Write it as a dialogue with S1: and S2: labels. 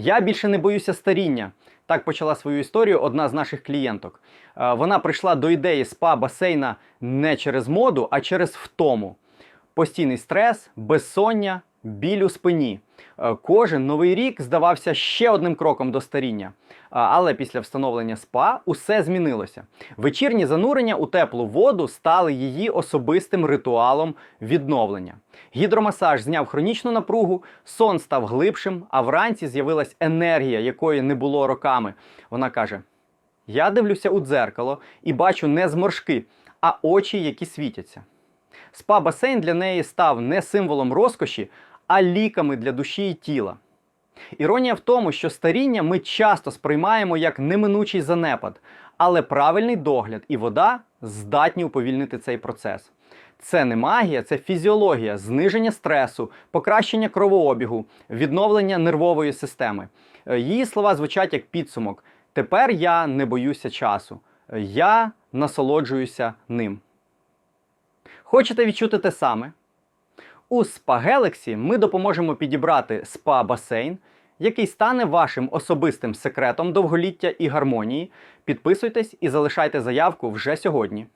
S1: Я більше не боюся старіння. Так почала свою історію одна з наших клієнток. Е, Вона прийшла до ідеї спа басейна не через моду, а через втому. Постійний стрес, безсоння, біль у спині. Е, Кожен новий рік здавався ще одним кроком до старіння. Але після встановлення спа усе змінилося. Вечірні занурення у теплу воду стали її особистим ритуалом відновлення. Гідромасаж зняв хронічну напругу, сон став глибшим, а вранці з'явилась енергія, якої не було роками. Вона каже: Я дивлюся у дзеркало і бачу не зморшки, а очі, які світяться. Спа-басейн для неї став не символом розкоші, а ліками для душі і тіла. Іронія в тому, що старіння ми часто сприймаємо як неминучий занепад, але правильний догляд і вода здатні уповільнити цей процес. Це не магія, це фізіологія, зниження стресу, покращення кровообігу, відновлення нервової системи. Е, Її слова звучать як підсумок. Тепер я не боюся часу, Е, я насолоджуюся ним. Хочете відчути те саме? У Spa Galaxy ми допоможемо підібрати спа-басейн, який стане вашим особистим секретом довголіття і гармонії. Підписуйтесь і залишайте заявку вже сьогодні.